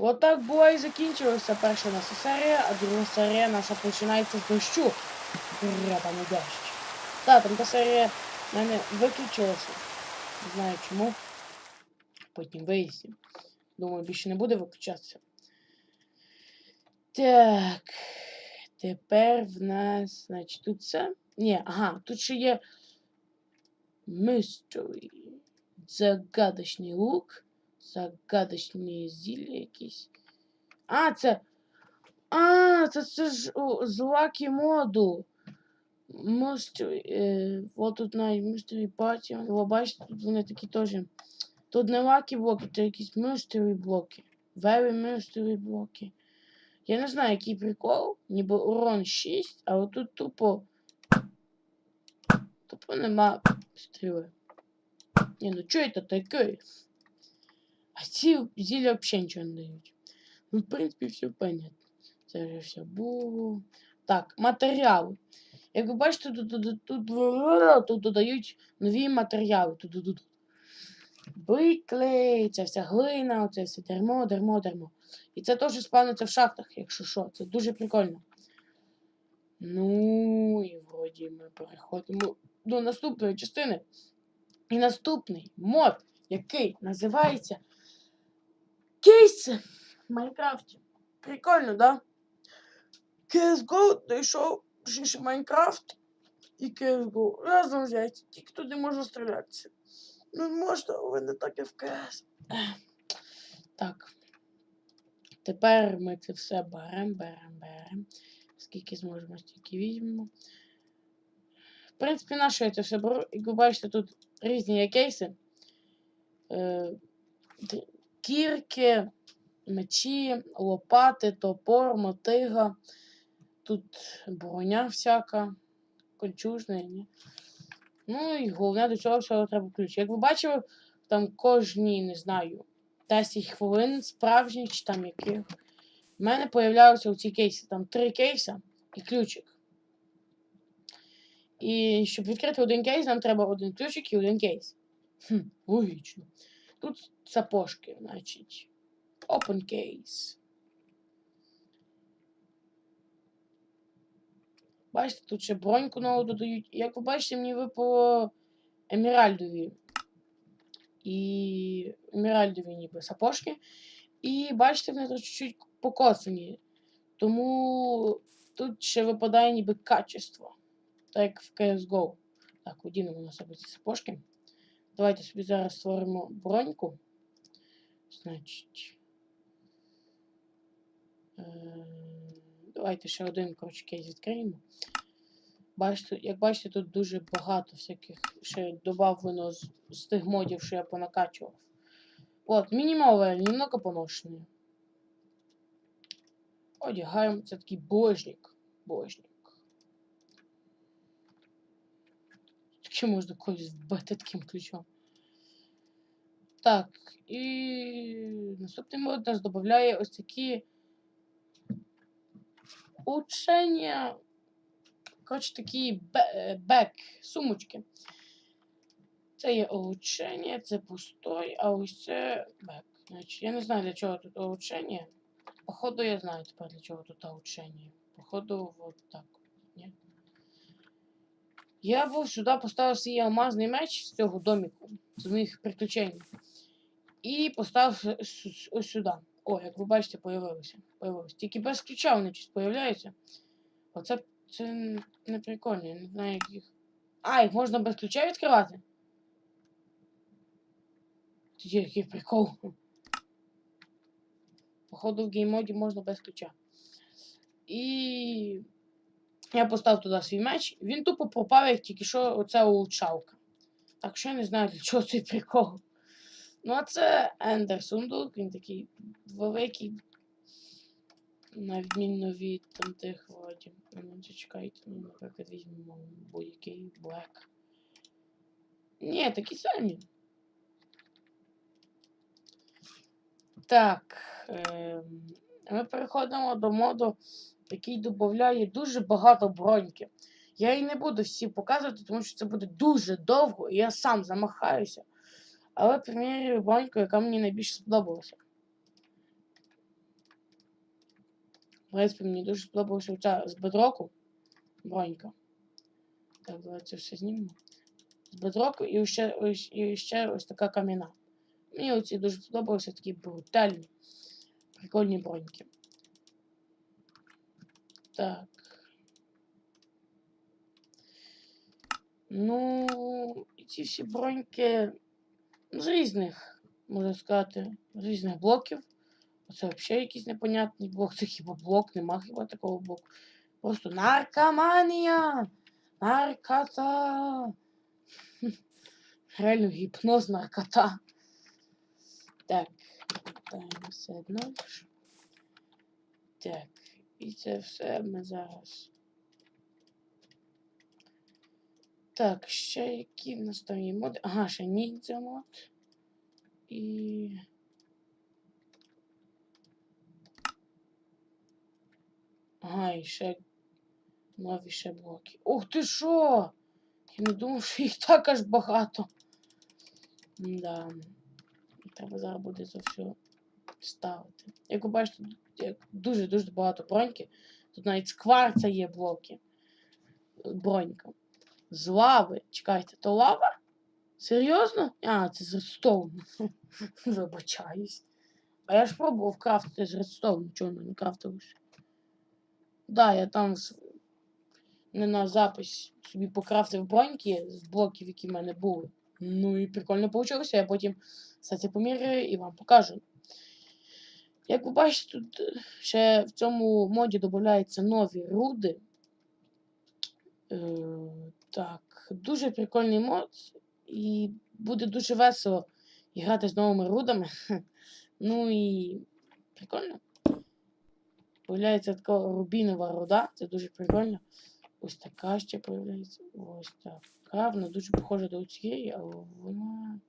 Отак була і закінчилася перша наша серія, а друга серія наша починається з дощу. Гребаний дощ. Так, там та серія в мене виключилася. Не знаю чому. Потім виїздів. Думаю, більше не буде виключатися. Так. Тепер в нас, значить, тут це. Ні, ага, тут ще є Mystery. Загадочний лук. Загадочні зілля якісь. А, це. А, це, це ж о, з Lucky моду. Mystery. Е, от тут навіть Mystery Party. Ви бачите, тут вони такі теж. Тут не Lucky блоки, це якісь Mystery блоки. Very Mystery блоки. Я не знаю, який прикол. Ніби урон 6, а отут тупо. Тупо нема стріли. Ні, ну чого це таке? А ці зілля взагалі нічого не дають. Ну, в принципі, все понятно. Це вже все було. Так, матеріали. Як ви бачите, тут, тут, тут, тут, додають нові матеріали. Тут, тут, тут. Биклей, це вся глина, оце все дермо, дермо, дермо. І це теж спавниться в шахтах, якщо що. Це дуже прикольно. Ну, і вроді ми переходимо до наступної частини. І наступний мод, який називається Кейси в Майнкрафті. Прикольно, да? CSGO знайшов ще Майнкрафт і CSGO. Разом взяти, тільки туди можна стрілятися. Ну, можна, але не так і в КС. Так. Тепер ми це все беремо, беремо, беремо. Скільки зможемо, стільки візьмемо. В принципі, на що я це все беру? Як ви бачите, тут різні кейси. Е, кірки, мечі, лопати, топор, мотига. Тут броня всяка, кольчужна. Ні? Ну і головне до цього всього треба ключ. Як ви бачили, там кожні, не знаю, 10 хвилин справжніх чи там яких. В мене появляються оці кейси. Там три кейса і ключик. І щоб відкрити один кейс, нам треба один ключик і один кейс. Хм, логічно. Тут сапожки, значить. Open case. Бачите, тут ще броньку нову додають. Як ви бачите, мені випало еміральдові. І еміральдові ніби сапожки. І бачите, вони тут чуть-чуть покосані. Тому тут ще випадає ніби качество. Так як в CSGO. Так, одінемо на себе ці сапожки. Давайте собі зараз створимо броньку. Значить. Е, Давайте ще один коротше, кейс відкриємо. Бачите, як бачите, тут дуже багато всяких ще добавлено з, з тих модів, що я понакачував. От, мінімал немного поношений. Одягаємо. Це такий божник. Божник. Таке можна когось вбити таким ключом. Так, і наступний мод нас додає ось такі учення. Коротше, такі бек, сумочки. Це є улучшення, це пустой, а ось це бек. Значить, я не знаю, для чого тут улучшення. Походу, я знаю тепер, для чого тут улучшення. Походу, вот так. Я був сюди поставив свій алмазний меч з цього доміку, з моїх приключень. І поставив ось сюди. О, як ви бачите, появилося. появилося. Тільки без ключа вони щось появляються. Оце це не прикольно, не знаю, як їх. А, їх можна без ключа відкривати? Тоді який прикол. Походу в геймоді можна без ключа. І я поставив туди свій меч. Він тупо пропав, як тільки що оця улучшалка. Так що я не знаю, для чого цей прикол. Ну, а це Ендер Сундук, він такий великий. На відміну від там тих вроді. Ну, зачекайте, ну, наприклад, візьмемо будь-який Black. Ні, такі самі. Так. Ем, ми переходимо до моду, який додає дуже багато броньки. Я її не буду всі показувати, тому що це буде дуже довго, і я сам замахаюся. Але примірюю броньку, яка мені найбільше сподобалася. В принципі, мені дуже сподобалася оця з бедроку бронька. Так, давайте все знімемо. З бедроку і ще, ось, і ще ось така кам'яна. Мені оці дуже сподобалися такі брутальні, прикольні броньки. Так. Ну, і ці всі броньки з різних, можна сказати, з різних блоків. Оце взагалі якийсь непонятний блок. Це хіба блок, нема хіба такого блоку. Просто наркоманія! Наркота! Реально гіпноз наркота. Так, все одно. Так, і це все ми зараз. Так, ще які в нас там є моди? Ага, ще ніндзя мод. І. Ага, і ще нові ще блоки. Ух ти що! Я не думав, що їх так аж багато. Да. Треба зараз буде це все ставити. Як ви бачите, дуже-дуже багато броньки. Тут навіть з кварца є блоки. Бронька. З лави. Чекайте, то лава? Серйозно? А, це з редстоуну. Вибачаюсь. А я ж пробував крафтити з редстоуну, чого не крафтилося. Да, я там не на запись собі покрафтив броньки з блоків, які в мене були. Ну і прикольно вийшло. Я потім все це поміряю і вам покажу. Як ви бачите, тут е, ще в цьому моді додаються нові руди. Е, так, дуже прикольний мод. І буде дуже весело грати з новими рудами. Ну і прикольно. Появляється така рубінова руда, це дуже прикольно. Ось така ще появляється. Ось така. Вона дуже похожа до цієї, але вона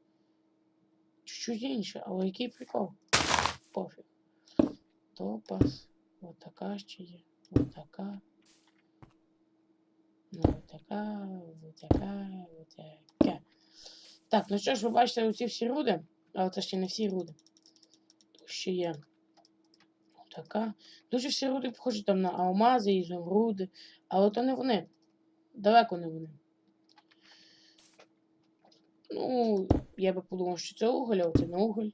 чуть-чуть інша. Але який прикол? Пофіг. Топас. Ось така ще є. Ось така. Ну, ось така, ось така, ось така. Так, ну що ж, ви бачите оці всі руди, але це ще не всі руди. Тут ще є така. Дуже всі руди похожі там на алмази ізумруди, але то не вони. Далеко не вони. Ну, я би подумав, що це уголь, а це не уголь.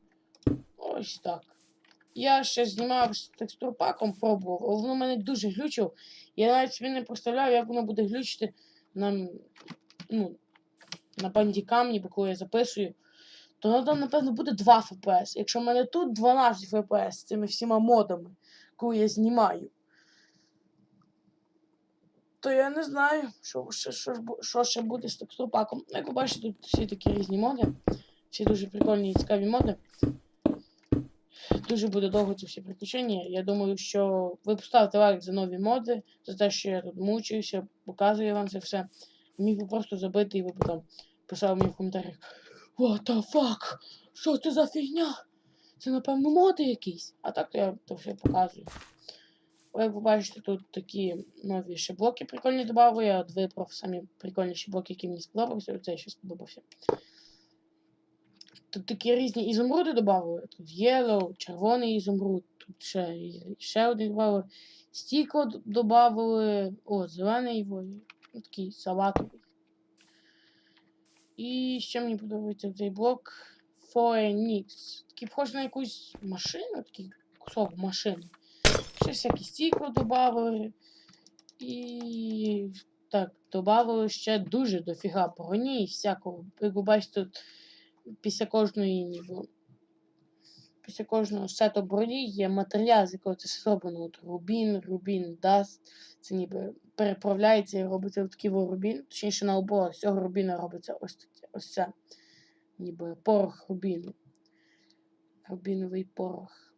Ось так. Я ще знімав з текстурпаком, пробував, але воно мене дуже глючило. Я навіть собі не представляю, як воно буде глючити на, ну, на бандікамні, бо коли я записую. То воно там, напевно, буде 2 FPS. Якщо в мене тут 12 FPS з цими всіма модами, коли я знімаю. То я не знаю, що, що, що, що ще буде з текстурпаком. Ну, Як ви бачите, тут всі такі різні моди. Всі дуже прикольні і цікаві моди. Дуже буде довго ці всі приключення. Я думаю, що ви поставите лайк за нові моди, за те, що я тут мучуюся, показую вам це все. Міг би просто забити і ви там писали мені в коментарях. What the fuck? Що це за фігня? Це, напевно, моди якісь. А так то я то все показую. Ви бачите, тут такі нові ще блоки прикольні додали. Я от вибрав самі прикольніші блоки, які мені сподобався. Оцей ще сподобався. Тут такі різні ізумруди додали. Тут єлоу, червоний ізумруд, тут ще, ще один додали. Стікло д- додали. О, зелений вой. Ну, такий салатовий. І ще мені подобається цей блок Phoenix. Такий похож на якусь машину, такий кусок машини. Ще всякі стікла додали. І так, додали ще дуже дофіга броні і всякого. Як ви бачите, тут після кожної. Після кожного сету броні є матеріал, з якого це зроблено. От рубін, рубін, даст. Це ніби переправляється і робиться такий рубін. Точніше на обох з цього рубіна робиться ось ось це. Ніби порох рубіну. Рубіновий порох.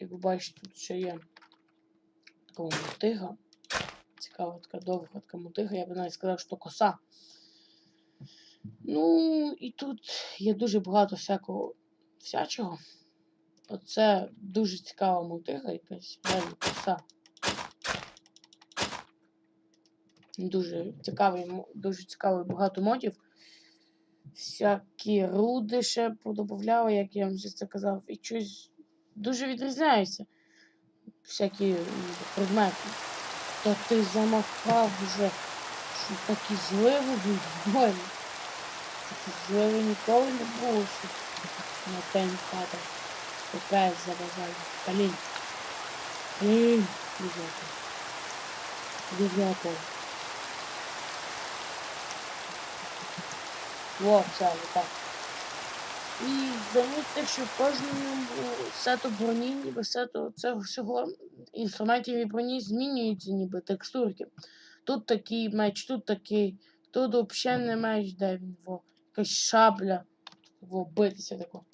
Як ви бачите, тут ще є така мотига. Цікава така довга така мотига. Я б навіть сказав, що коса. Ну, і тут є дуже багато всякого всячого. Оце дуже цікава мотига якась, реально коса. Дуже цікавий, дуже цікавий багато модів. Всякі руди ще подобавляли, як я вам вже це казав, і щось дуже відрізняються. всякі предмети. Та ти замахав вже, що такі зливи будуть. Зливи ніколи не було, на день падав. Опять заважаю. Блін. Блін. Ребята. Ребята. Во, все, так. І замітьте, що в кожному сету броні, ніби сету цього всього інструментів і броні змінюються ніби текстурки. Тут такий меч, тут такий, тут взагалі не меч, де він, во, якась шабля, во, битися тако.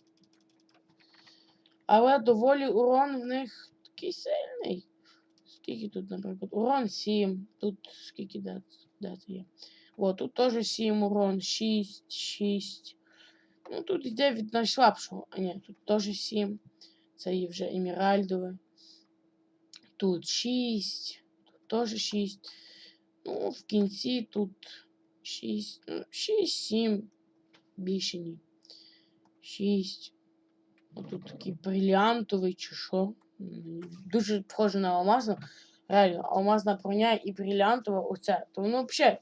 Але доволі урон в них такий сильний. Скільки тут, наприклад, урон 7, тут скільки де, є. О, тут теж 7 урон, 6, 6. Ну, тут йде від найслабшого. А ні, тут теж 7. Це є вже еміральдове. Тут 6. Тут теж 6. Ну, в кінці тут 6. Ну, 6, 7. Більше ні. 6. Отут такий бриліантовий чи що. Дуже схоже на алмазну. Реально, алмазна броня і бриліантова оце. То воно взагалі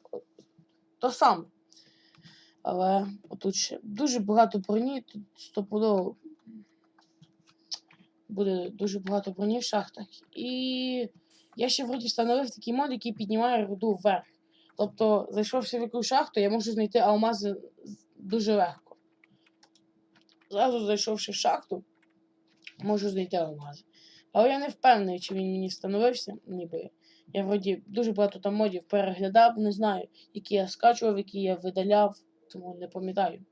то саме. Але отут ще дуже багато броні, тут стопудово буде дуже багато броні в шахтах. І я ще вроді встановив такий мод, який піднімає руду вверх. Тобто, зайшовши в якусь шахту, я можу знайти алмази дуже легко. Зразу зайшовши в шахту, можу знайти алмази. Але я не впевнений, чи він мені встановився, ніби. Я вроді дуже багато там модів переглядав, не знаю, які я скачував, які я видаляв, тому не пам'ятаю.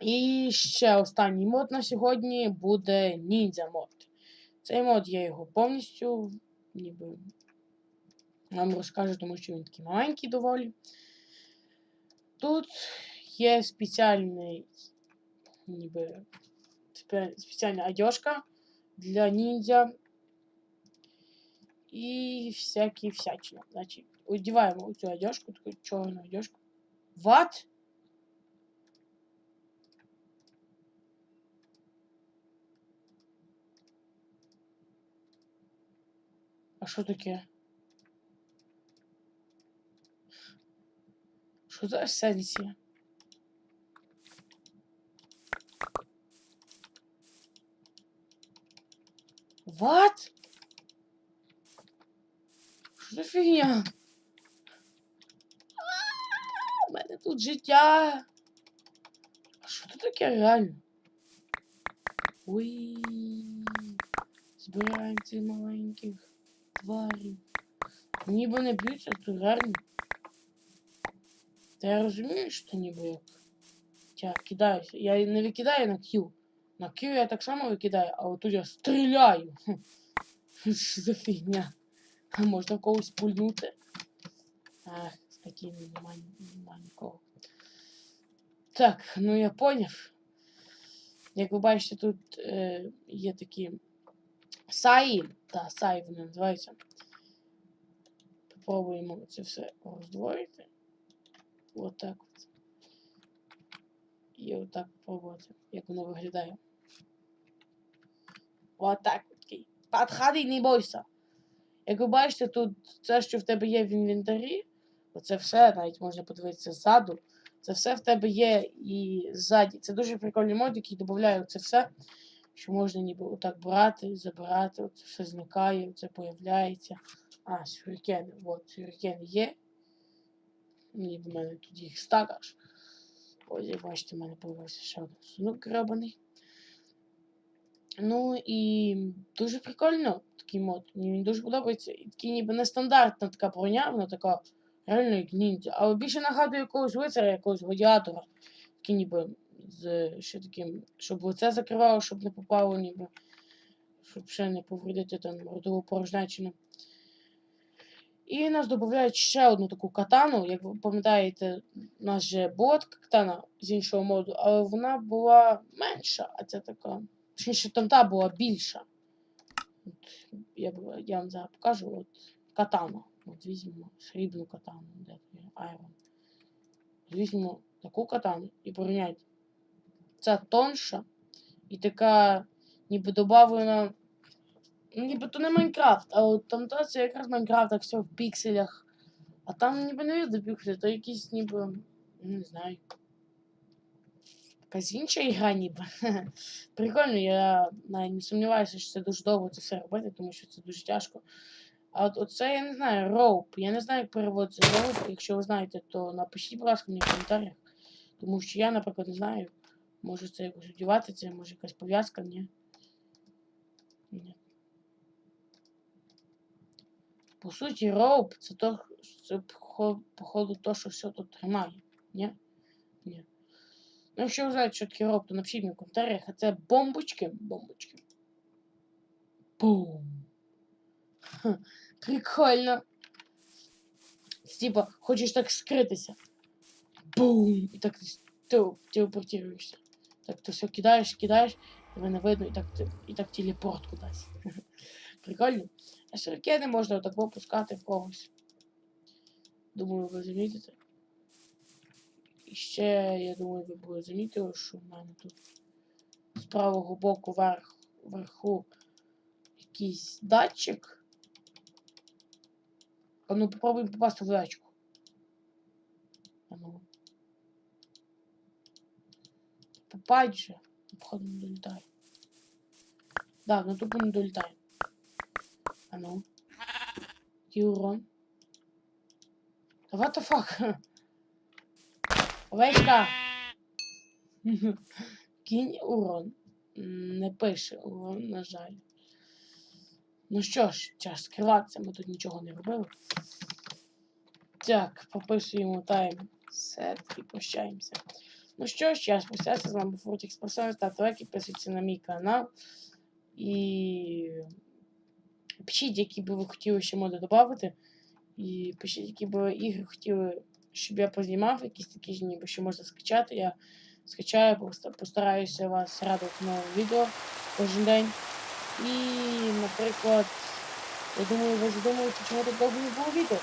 І ще останній мод на сьогодні буде ніндзя мод. Цей мод я його повністю ніби вам розкажу, тому що він такий маленький доволі. Тут є спеціальний, ніби спе- спеціальна одежка для ніндзя. І всякі всячина. Значить, одіваємо цю одежку, таку чорну одежку. Ват? А що таке? Що за есенція? What? Що за фігня? У мене тут життя. А що це таке реально? Ой. Збираємо цих маленьких тварів. Ніби не б'ються, тут реально. Та я розумію, що ніби як. Я кидаюся. Я не викидаю на Q. На Q я так само викидаю, а отут я стріляю. Що за фігня? А можна когось пульнути? Ах, нема, нема нікого. Так, ну я поняв. Як ви бачите, тут е, є такі саї. Та, саї вони називаються. Попробуємо це все роздвоїти. Отак от. І отак попробувати, як воно виглядає. Отак от. Підходи, не бойся. Як ви бачите, тут це, що в тебе є в інвентарі, оце все, навіть можна подивитися ззаду. Це все в тебе є і ззаді. Це дуже прикольний мод, який додає це все, що можна ніби отак брати, забирати, оце все зникає, це появляється. А, сюрикени. От, сюрикени є. Ніби в мене тут їх стак аж. Ось, як бачите, в мене появився ще один сунок грабаний. Ну і дуже прикольно такий мод. Мені він дуже подобається. І такий ніби нестандартна така броня, вона така реально як ніндзя. Але більше нагадує якогось лицаря, якогось гладіатора. Такий ніби з ще таким, щоб лице закривало, щоб не попало, ніби. Щоб ще не повредити там родову порожнечину. І нас додають ще одну таку катану. Як ви пам'ятаєте, у нас же бот катана з іншого моду, але вона була менша, а ця така. Точніше, там та була більша. От, я, я вам зараз покажу. От катана. От візьмемо срібну катану. Де? Айрон. Візьмемо таку катану і порівняйте. Ця тонша і така, ніби добавлена Ніби то не Майнкрафт, а от там то це якраз Майнкрафт, так все в пікселях. А там ніби не видно пікселі, то якісь ніби. Не знаю. Якась інша ігра ніби. Прикольно, я навіть не сумніваюся, що це дуже довго це все робити, тому що це дуже тяжко. А от оце я не знаю, роуп. Я не знаю, як переводиться роуп. Якщо ви знаєте, то напишіть, будь ласка, мені в коментарях. Тому що я, наприклад, не знаю. Може це якось одягати, це може якась пов'язка. Ні. По суті, роуп це то, це походу то, що все тут тримає. Ні? Ні. Ну, якщо ви знаєте, що таке роуп, то напишіть мені в коментарях, а це бомбочки. Бомбочки. Бум. Ха, Прикольно. Типа, хочеш так скритися. Бум! І так ти телепортуєшся. Так ти все кидаєш, кидаєш, тебе не видно, і так, і так телепорт кудись. Прикольно. А ще ракети можна так опускати в когось. Думаю, ви замітите. І ще, я думаю, ви були замітили, що в мене тут з правого боку верх, вверху якийсь датчик. А ну попробуємо попасти в датчику. А ну. Попасть же. Походу не долітає. Да, ну тупо не долітає. А ну. Та what the fuck? Овечка! Кінь урон. Не пише урон, на жаль. Ну що ж, час скриватися, ми тут нічого не робили. Так, пописуємо тайм сет і прощаємося. Ну що ж, я спустявся з вами був Фортік Спасар, ставте лайки, підписуйтесь на мій канал. І пишіть, які би ви хотіли ще моди додати. І пишіть, які би ігри хотіли, щоб я познімав, якісь такі ж ніби, що можна скачати. Я скачаю, просто постараюся вас радувати новим відео кожен день. І, наприклад, я думаю, ви задумуєте, чому так довго не було відео.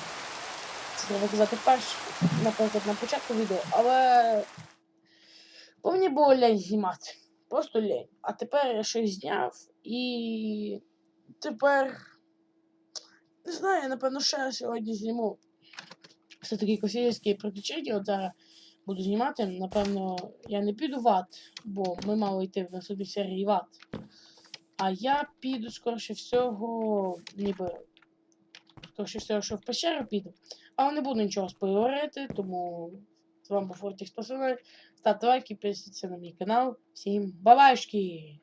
Це треба казати перше, наприклад, на початку відео, але бо мені було лень знімати. Просто лень. А тепер я щось зняв і тепер не знаю, напевно, ще сьогодні зніму. Все таки космічні приключення. От зараз буду знімати. Напевно, я не піду в ад, бо ми мали йти в наступній серії в ад. А я піду, скоріше всього, ніби. Скоріше всього, що в пещеру піду. Але не буду нічого спойлерити, тому з вами був Фортік Спасовий. Ставте лайки, підписуйтесь на мій канал. Всім бабашки!